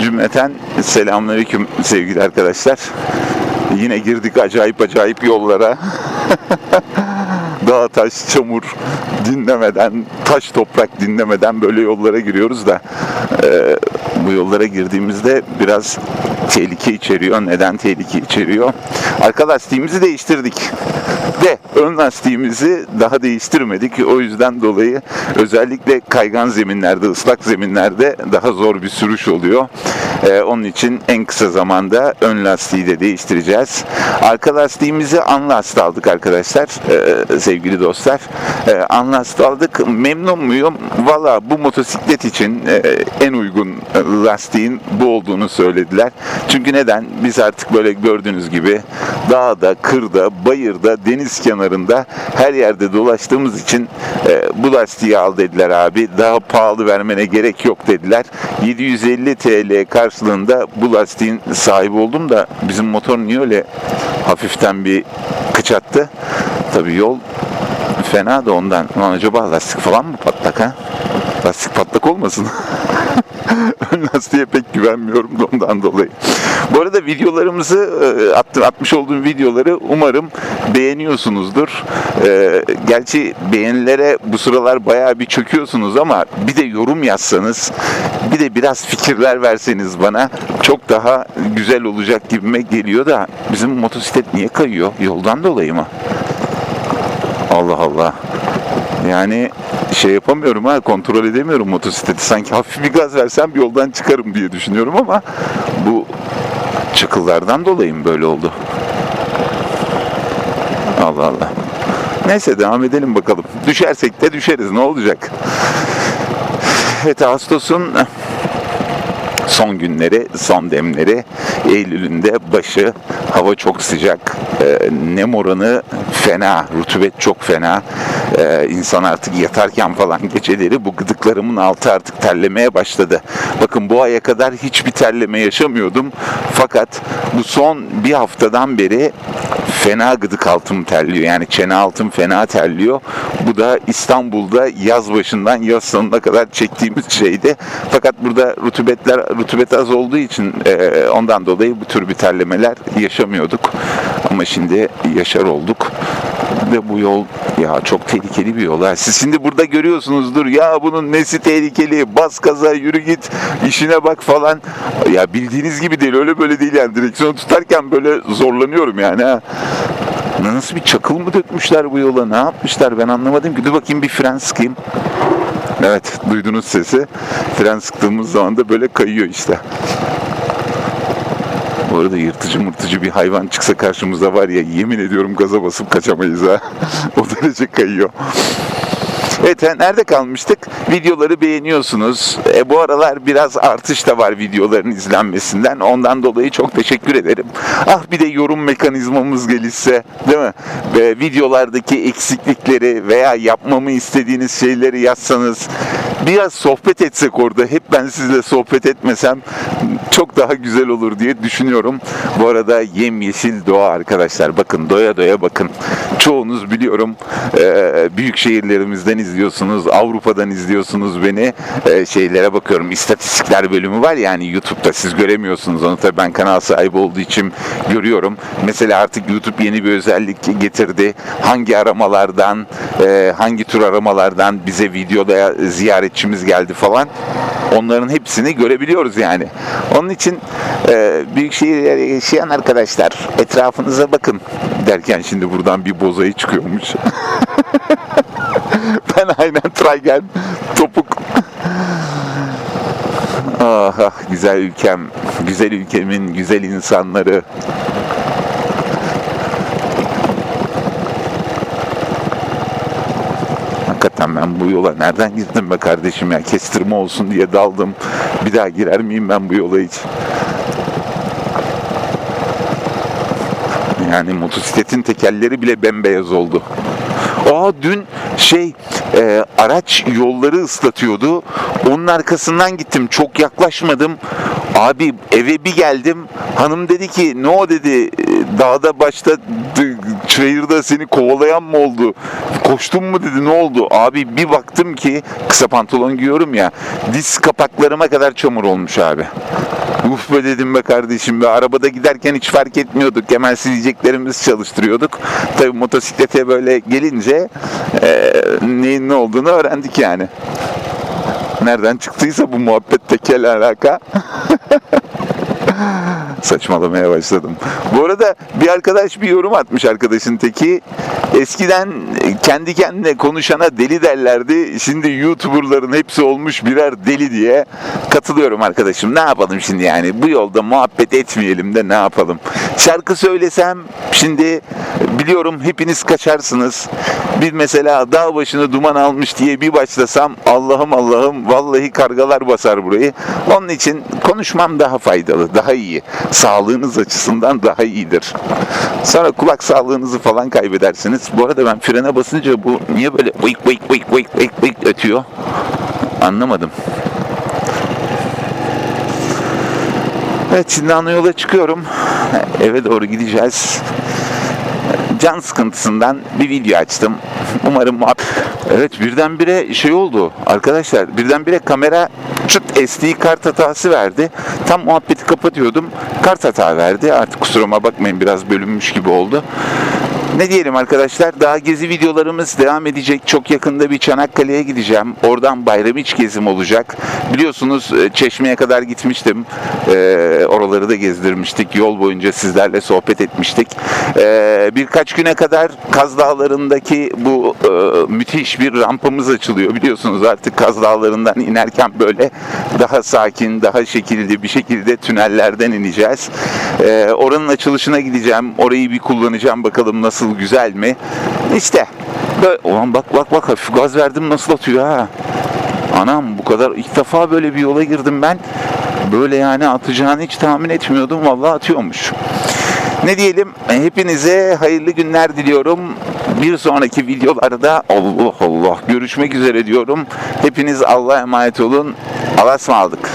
Cümleten selamünaleyküm sevgili arkadaşlar. Yine girdik acayip acayip yollara. Dağ taş çamur dinlemeden, taş toprak dinlemeden böyle yollara giriyoruz da e, bu yollara girdiğimizde biraz tehlike içeriyor. Neden tehlike içeriyor? Arka lastiğimizi değiştirdik. De ön lastiğimizi daha değiştirmedik. O yüzden dolayı özellikle kaygan zeminlerde, ıslak zeminlerde daha zor bir sürüş oluyor. Ee, onun için en kısa zamanda ön lastiği de değiştireceğiz. Arka lastiğimizi Anlast aldık arkadaşlar, ee, sevgili dostlar. Ee, Anlast aldık. Memnun muyum? Valla bu motosiklet için e, en uygun lastiğin bu olduğunu söylediler. Çünkü neden? Biz artık böyle gördüğünüz gibi dağda, kırda, bayırda, deniz kenarında her yerde dolaştığımız için e, bu lastiği al dediler abi. Daha pahalı vermene gerek yok dediler. 750 TL karşılığında bu lastiğin sahibi oldum da bizim motor niye öyle hafiften bir kıç attı? Tabii yol fena da ondan. Lan acaba lastik falan mı patlak ha? Lastik patlak olmasın? Ön lastiğe pek güvenmiyorum da ondan dolayı. Bu arada videolarımızı e, attı- atmış olduğum videoları umarım beğeniyorsunuzdur. E, Gerçi beğenilere bu sıralar bayağı bir çöküyorsunuz ama bir de yorum yazsanız, bir de biraz fikirler verseniz bana çok daha güzel olacak gibime geliyor da bizim motosiklet niye kayıyor? Yoldan dolayı mı? Allah Allah. Yani şey yapamıyorum ha kontrol edemiyorum motosikleti. Sanki hafif bir gaz versem bir yoldan çıkarım diye düşünüyorum ama bu çakıllardan dolayı mı böyle oldu? Allah Allah. Neyse devam edelim bakalım. Düşersek de düşeriz ne olacak? Evet Ağustos'un son günleri, son demleri, Eylül'ün de başı, hava çok sıcak, e, nem oranı fena, rutubet çok fena. E, insan artık yatarken falan geceleri bu gıdıklarımın altı artık terlemeye başladı. Bakın bu aya kadar hiçbir terleme yaşamıyordum. Fakat bu son bir haftadan beri fena gıdık altım terliyor. Yani çene altım fena terliyor. Bu da İstanbul'da yaz başından yaz sonuna kadar çektiğimiz şeydi. Fakat burada rutubetler rutubet az olduğu için e, ondan dolayı bu tür bir terlemeler yaşamıyorduk. Ama şimdi yaşar olduk. Ve bu yol ya çok tehlikeli bir yol. Ha. Siz şimdi burada görüyorsunuzdur ya bunun nesi tehlikeli bas gaza yürü git işine bak falan. Ya bildiğiniz gibi değil öyle böyle değil yani direksiyonu tutarken böyle zorlanıyorum yani ha. Nasıl bir çakıl mı dökmüşler bu yola ne yapmışlar ben anlamadım ki. Dur bakayım bir fren sıkayım. Evet duydunuz sesi. Fren sıktığımız zaman da böyle kayıyor işte. Bu arada yırtıcı mırtıcı bir hayvan çıksa karşımıza var ya yemin ediyorum gaza basıp kaçamayız ha. o derece kayıyor. Evet nerede kalmıştık? Videoları beğeniyorsunuz. E, bu aralar biraz artış da var videoların izlenmesinden. Ondan dolayı çok teşekkür ederim. Ah bir de yorum mekanizmamız gelişse değil mi? Ve videolardaki eksiklikleri veya yapmamı istediğiniz şeyleri yazsanız biraz sohbet etsek orada. Hep ben sizle sohbet etmesem çok daha güzel olur diye düşünüyorum. Bu arada yemyeşil doğa arkadaşlar. Bakın doya doya bakın. Çoğunuz biliyorum e, büyük şehirlerimizden izliyorsunuz. Avrupa'dan izliyorsunuz beni. E, şeylere bakıyorum. İstatistikler bölümü var yani YouTube'da. Siz göremiyorsunuz onu tabii ben kanal sahibi olduğu için görüyorum. Mesela artık YouTube yeni bir özellik getirdi. Hangi aramalardan, e, hangi tür aramalardan bize videoda ziyaretçimiz geldi falan. Onların hepsini görebiliyoruz yani. Onun için e, büyük şehirlerde yaşayan arkadaşlar etrafınıza bakın derken şimdi buradan bir bozayı çıkıyormuş. ben aynen Traygen topuk. Ah, ah güzel ülkem, güzel ülkemin güzel insanları. Hakikaten ben bu yola nereden girdim be kardeşim ya? Kestirme olsun diye daldım. Bir daha girer miyim ben bu yola hiç? Yani motosikletin tekerleri bile bembeyaz oldu. Aa dün şey e, araç yolları ıslatıyordu. Onun arkasından gittim. Çok yaklaşmadım. Abi eve bir geldim. Hanım dedi ki ne o dedi e, dağda başta çayırda seni kovalayan mı oldu? Koştun mu dedi ne oldu? Abi bir baktım ki kısa pantolon giyiyorum ya diz kapaklarıma kadar çamur olmuş abi. Uf be dedim be kardeşim be. Arabada giderken hiç fark etmiyorduk. Hemen sileceklerimizi çalıştırıyorduk. Tabii motosiklete böyle gelince e, neyin ne olduğunu öğrendik yani. Nereden çıktıysa bu muhabbetteki alaka. Saçmalamaya başladım. Bu arada bir arkadaş bir yorum atmış arkadaşın teki. Eskiden kendi kendine konuşana deli derlerdi. Şimdi YouTuber'ların hepsi olmuş birer deli diye. Katılıyorum arkadaşım. Ne yapalım şimdi yani? Bu yolda muhabbet etmeyelim de ne yapalım? Şarkı söylesem şimdi biliyorum hepiniz kaçarsınız. Bir mesela dağ başını duman almış diye bir başlasam Allah'ım Allah'ım vallahi kargalar basar burayı. Onun için konuşmam daha faydalı, daha iyi. Sağlığınız açısından daha iyidir. Sonra kulak sağlığınızı falan kaybedersiniz. Bu arada ben frene basınca bu niye böyle vıyk vıyk vıyk vıyk vıyk vıyk ötüyor? Anlamadım. Evet şimdi ana yola çıkıyorum. Eve doğru gideceğiz. Can sıkıntısından bir video açtım. Umarım muhab- Evet birdenbire şey oldu arkadaşlar. Birdenbire kamera çıt SD kart hatası verdi. Tam muhabbeti kapatıyordum. Kart hata verdi. Artık kusuruma bakmayın biraz bölünmüş gibi oldu. Ne diyelim arkadaşlar daha gezi videolarımız devam edecek. Çok yakında bir Çanakkale'ye gideceğim. Oradan bayram iç gezim olacak. Biliyorsunuz e, Çeşme'ye kadar gitmiştim. Ee, oraları da gezdirmiştik. Yol boyunca sizlerle sohbet etmiştik. Ee, birkaç güne kadar Kaz Dağları'ndaki bu e, müthiş bir rampamız açılıyor. Biliyorsunuz artık Kaz Dağları'ndan inerken böyle daha sakin, daha şekilli bir şekilde tünellerden ineceğiz. Ee, oranın açılışına gideceğim. Orayı bir kullanacağım bakalım nasıl güzel mi? İşte. Böyle, ulan bak bak bak hafif gaz verdim nasıl atıyor ha. Anam bu kadar ilk defa böyle bir yola girdim ben. Böyle yani atacağını hiç tahmin etmiyordum. Vallahi atıyormuş. Ne diyelim? Hepinize hayırlı günler diliyorum. Bir sonraki videolarda Allah Allah görüşmek üzere diyorum. Hepiniz Allah'a emanet olun. Allah'a ısmarladık.